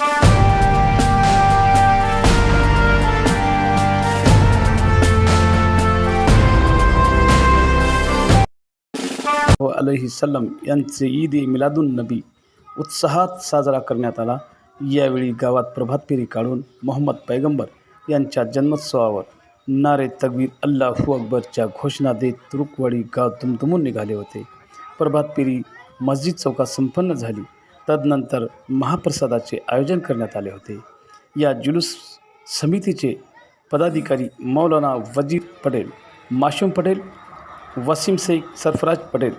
हो, व सल्लम यांचे ईद ए मिलादुन नबी उत्साहात साजरा करण्यात आला. यावेळी गावात प्रभात फेरी काढून मोहम्मद पैगंबर यांच्या जन्मोत्सवावर नारे तकबीर अल्लाहू अकबरच्या घोषणा देत तुरुकवाडी गाव दुमदुमून निघाले होते. प्रभात फेरी मस्जिद चौकात संपन्न झाली. तदनंतर महाप्रसादाचे आयोजन करण्यात आले होते. या जुलूस समितीचे पदाधिकारी मौलाना वज़ीर पटेल, माशूम पटेल, वसीम शेख सरफराज पटेल,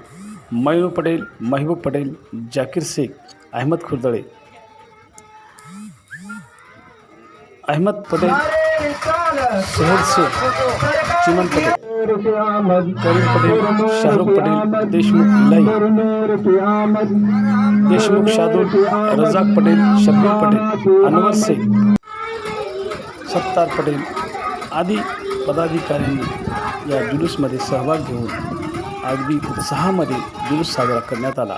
मयूर पटेल, महबूब पटेल, जाकीर शेख, अहमद खुर्दळे, अहमद पटेल शहर शेख, चिमन पटेल रजाक पटेल शब्बीर पटेल अनवर शेख सत्तार पटेल आदी पदाधिकाऱ्यांनी या जुलूसमध्ये सहभाग घेऊन अगदी उत्साहामध्ये जुलूस साजरा करण्यात आला.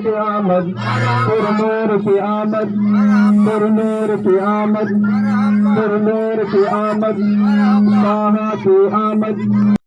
की आमद पुर नूर की आमद पुर नूर की आमद पुर नूर की आमद ताहा की आमद